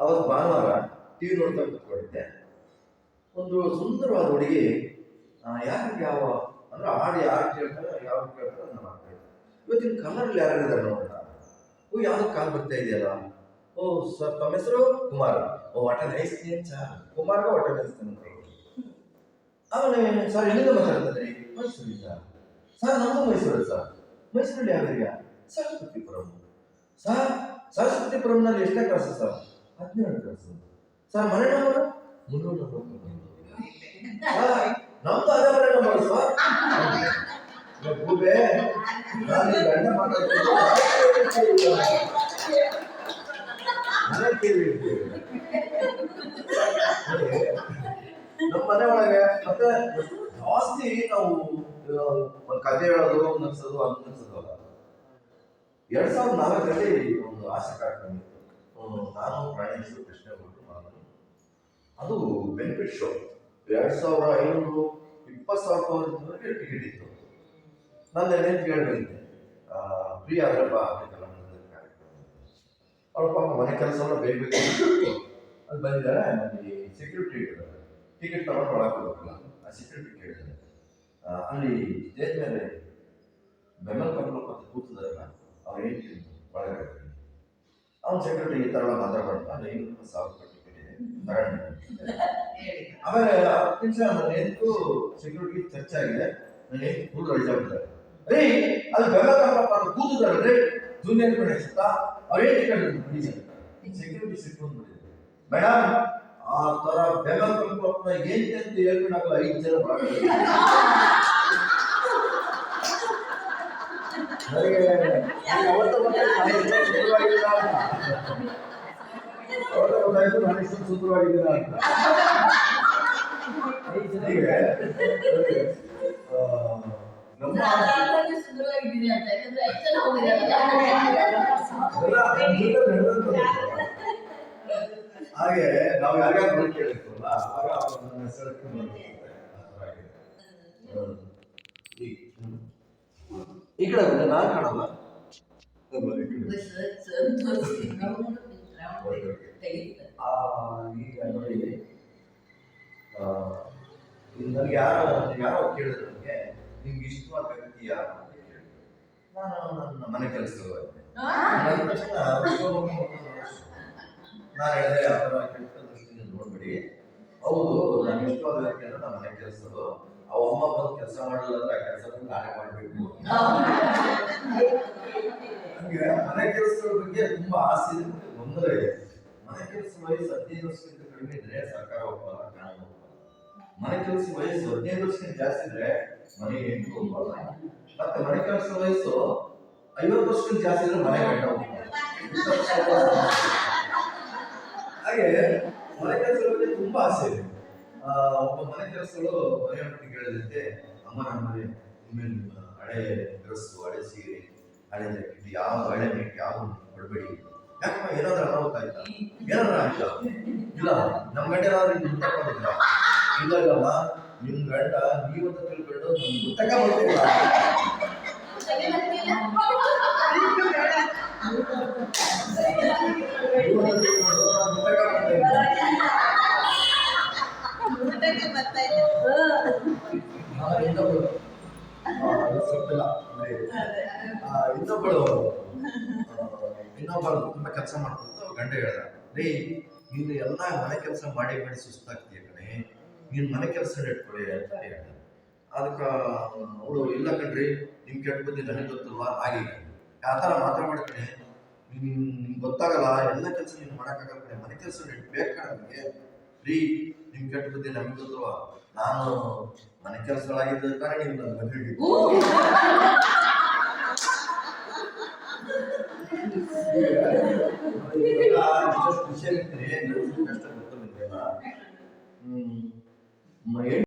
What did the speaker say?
ಅವತ್ತು ಭಾನುವಾರ T V ನೋಡ್ತಾ ಕೂತ್ಕೊಂಡಿದ್ದೆ ಒಂದು ಸುಂದರವಾದ ಹುಡುಗಿ ಯಾರು ಯಾವ, ಅಂದ್ರೆ ಹಾಡು ಯಾರು ಕೇಳ್ತಾರೆ, ಯಾವ ಕೇಳ್ತಾರೆ ಅದನ್ನ ಮಾಡ್ತಾ ಇದ್ದೆ ಇವತ್ತಿನ ಕನ್ನಡಲ್ಲಿ ಯಾರು ಇದ್ದಾರೆ ನೋಡೋಣ ಓ, ಯಾವ್ದು ಕಾಲ್ ಬರ್ತಾ ಇದೆಯಲ್ಲ? ಓ ಸರ್ ತಮ್ಮ ಹೆಸರು? ಕುಮಾರ್. ಓ what a nice name sir ಕುಮಾರ್ಗ what a nice ಆಮೇಲೆ ಸರ್, ಎಲ್ಲಿಂದ ಮಾತಾಡ್ತಾರೆ ಮೈಸೂರಿಂದ. ಸರ್ ನಮ್ಮದು ಮೈಸೂರು ಸರ್. ಮೈಸೂರಲ್ಲಿ ಯಾವ್ದಿಲ್ಲ ಸರಸ್ವತಿಪುರಂ. ಸರ್, ಸರಸ್ವತಿಪುರಂನಲ್ಲಿ ಎಷ್ಟೇ ಕ್ಲಾಸ್ ಸರ್? ಹದಿನೇಳು ಕ್ಲಾಸ್ ಸರ್, ಮನೆ ನಂಬರ್ ಮುನ್ನೂರ ನಮ್ದು ಅದೇ ಮನೆ ನಂಬರ್ ಸರ್. ನಮ್ಮ ಮನೆ ಒಳಗೆ, ಮತ್ತೆ ಜಾಸ್ತಿ ನಾವು ಒಂದು ಕಥೆ ಹೇಳೋದು ನಡೆಸೋದು ಅಂತ ನಗ್ಸೋದಲ್ಲ ಎರಡ್ ಸಾವಿರದ ನಾಲ್ಕರಲ್ಲಿ ಒಂದು ಆಸೆ ಕಾರ್ಯಕ್ರಮ ಇತ್ತು ಪ್ರಯಾಣಿಸಲು ಪ್ರಶ್ನೆ ಕೃಷ್ಣಗೌಡರು ನಾನು ಅದು ಬೆನಿಫಿಟ್ ಶೋ ಎರಡು ಸಾವಿರ ಐನೂರು ಇಪ್ಪತ್ತು ಸಾವಿರ ರೂಪಾಯಿ ಟಿಕೆಟ್ ಇತ್ತು. ನನ್ನ ಏನೇನು ಕೇಳಿದ್ದೆ ಫ್ರೀ ಆದ್ರಪ್ಪ ಬೇಕಲ್ಲ ಕಾರ್ಯಕ್ರಮ ಅವ್ರ ಪಾಪ ಮನೆ ಕೆಲಸವನ್ನ ಬೇಗ ಬೇಗ ಅಲ್ಲಿ ಬಂದಿದ್ದಾರೆ ನನಗೆ ಸೆಕ್ಯೂರಿಟಿ ಇಟ್ಟಿದ್ದಾರೆ ಟಿಕೆಟ್ ತಗೊಂಡು ಒಳಗೆ ಹೋಗಲ್ಲ ಆ ಸೆಕ್ಯೂರಿಟಿ ಕೇಳಿದ್ದಾರೆ ಅಲ್ಲಿ ಸ್ಟೇಜ್ ಮೇಲೆ ಬೆಂಬಲ ಕಂಡು ಮತ್ತು ಅವ್ರು ಏನು ಅವ್ನು ಸೆಕ್ರೆಟರಿ ಈ ಥರ ಮಾತಾಡಬಾರ್ದು. ಸಾವಿರ ತಗೊಂಡು ಆಮೇಲೆ ಹತ್ತು ನಿಮಿಷ ನನ್ನ ಸೆಕ್ಯೂರಿಟಿ ಚರ್ಚೆ ಆಗಿದೆ. ನನ್ನ ಎಂಟು ಫುಲ್ ರೈಸ್ ಅದು ರೀ ಪಾತ್ರ ಕೂತಿದ್ದಾರೆ. ರೀ ಜೂನಿಯರ್ ಗಣೇಶ್ ಅಂತ ಅವ್ರು ಸೆಕ್ಯೂರಿಟಿ ಸಿಕ್ಕೊಂಡು ಮೇಡಮ್ ಆ ತರ ಬೆಂಬಲ ಕಂಬಳ ಏನ್ ಅಂತ ಐದು ಜನ ಒಳಗಡೆ ನನಗೆ ನನಗೆ ಅವತ್ತು ಗೊತ್ತಾಯ್ತು ನಾನು ಇಷ್ಟೊಂದು ಸುಂದರವಾಗಿದ್ದೀನ ಅಂತ. ಅವತ್ತು ಗೊತ್ತಾಯ್ತು ನಾನು ಇಷ್ಟು ಸುಂದರವಾಗಿದ್ದೀನ ಅಂತ. ನಮ್ಮ. ಹಾಗೆ ನಾವು ಯಾರ್ಯಾರು ಕೇಳಿರ್ತೀವಲ್ಲ ಆಗ. ಈ- ಕಡೆ ನಾನು ಕಾಣಲ್ಲ ಈಗ ನೋಡಿ ನನಗೆ ಯಾರೋ ಯಾರೋ ಕೇಳಿದ್ರು ನನಗೆ ನಿಮ್ಗೆ ಇಷ್ಟವಾದ ವ್ಯಕ್ತಿ ಯಾರು ಅಂತ ಕೇಳಿದ್ರು ನಾನು ನನ್ನ ಮನೆ ನನ್ನ ತಕ್ಷಣ ನಾನು ಹೇಳಿದೆ ಆ ಥರ ಕೆಟ್ಟ ದೃಷ್ಟಿಯಿಂದ ನೋಡ್ಬಿಡಿ ಹೌದು. ನಾನು ಇಷ್ಟವಾದ ವ್ಯಕ್ತಿ ಅಂದ್ರೆ ನಮ್ಮ ಮನೆ ಕೆಲಸದ್ದು ಆ ಅಮ್ಮ ಬಂದು ಕೆಲಸ ಮಾಡಲಿಲ್ಲ ಅಂದ್ರೆ ಆ ಕೆಲಸ ನಾನೇ ಮಾಡಬೇಕು ನನಗೆ ಮನೆ ಕೆಲಸದ ಬಗ್ಗೆ ತುಂಬಾ ಆಸೆ ಇದೆ ಗೊಂದಲ ಇದೆ ಮನೆ ಕೆಲಸ ವಯಸ್ಸು ಹದಿನೈದು ವರ್ಷಕ್ಕಿಂತ ಕಡಿಮೆ ಇದ್ರೆ ಸರ್ಕಾರ ಒಪ್ಪಲ್ಲ ಕಾನೂನು ಒಪ್ಪಲ್ಲ ಮನೆ ಕೆಲಸ ವಯಸ್ಸು ಹದಿನೈದು ವರ್ಷಕ್ಕಿಂತ ಜಾಸ್ತಿ ಇದ್ರೆ ಮನೆ ಹೆಂಡತಿ ಒಪ್ಪಲ್ಲ ಮತ್ತೆ ಮನೆ ಕೆಲಸ ವಯಸ್ಸು ಐವತ್ತು ವರ್ಷಕ್ಕಿಂತ ಜಾಸ್ತಿ ಇದ್ರೆ ಮನೆ ಗಂಡ ಹಾಗೆ ಮನೆ ಕೆಲಸದ ಬಗ್ಗೆ ತುಂಬಾ ಆಸೆ ಇದೆ. ಒಬ್ಬ ಮನೆ ಕೆಲಸಗಳು ಮನೆಯೊಟ್ಟಿಗೆ ಕೇಳಿದಂತೆ ಅಮ್ಮ ನಮ್ಮ ಮನೆ, ಇನ್ಮೇಲೆ ಹಳೆ ಡ್ರೆಸ್ಸು, ಹಳೆ ಸೀರೆ, ಹಳೆ ಜಾಕೆಟ್, ಯಾವ ಹಳೆ ಮೇಟ್ ಯಾವ ಕೊಡಬೇಡಿ. ಯಾಕಮ್ಮ ಏನಾದ್ರೂ ಅನಾಹುತ ಆಯ್ತಾ ಏನಾದ್ರೂ ಆಯ್ತಾ ಇಲ್ಲ. ನಮ್ಮ ಗಂಡ ಏನಾದ್ರೂ ಇದು ತಗೊಂಡಿದ್ರ ಇಲ್ಲ ಇಲ್ಲಮ್ಮ ನಿಮ್ ಗಂಡ ನೀವಂತ ತಿಳ್ಕೊಂಡು ನಮ್ ಗುತ್ತಕ ಮಾಡ್ತೀವಿ ನೀವಂತ ತಿಳ್ಕೊಂಡು ನಾನ್ ಗುತ್ತಕ ಮಾಡ್ತೀವಿ ಆ, ಇನ್ನೊಬ್ಳು ಆ, ಅದು ಗೊತ್ತಿಲ್ಲ ಅಂದ್ರೆ, ಆ, ಇನ್ನೊಬ್ಬಳು ಆ, ತುಂಬ ಕೆಲಸ ಮಾಡ್ತಿದ್ದು ಗಂಡ ಹೇಳ್ದ ರೀ ನೀನು ಎಲ್ಲ ಮನೆ ಕೆಲಸ ಮಾಡಿ ಮಾಡಿ ಸುಸ್ತಾಗ್ತೀಯ ಕಣೆ ನೀನು ಮನೆ ಕೆಲಸ ಇಟ್ಕೊಳ್ಳಿ ಅಂತ ಹೇಳ್ದ. ಅದಕ್ಕೆ ಅವಳು ಇಲ್ಲ ಕಣ್ರಿ ನಿಮ್ ಕೆಟ್ಟ ಬುದ್ಧಿ ನನಗೆ ಗೊತ್ತಲ್ವಾ? ಹಾಗೆ. ಆ ಥರ ಮಾತ್ರ ಕಣೆ ನಿನ್ ನಿಮ್ಗೆ ಗೊತ್ತಾಗಲ್ಲ ಎಲ್ಲ ಕೆಲಸ ನೀನು ಮಾಡೋಕ್ಕಾಗಲ್ಲ ಕಣೆ ಮನೆ ಕೆಲಸ ಇಟ್ಬೇಕಾ ನನಗೆ ರೀ ನಿಮ್ ಕೆಟ್ಟ ಬುದ್ಧಿ ನನಗೆ ಗೊತ್ತಲ್ವಾ? ನಾನು ಮನೆ ಕೆಲಸಗಳಾಗಿದ್ದ ಕಾರಣ ಮದುವೆಗೆ ah, entonces qué es el tener en el tema, hmm, mayer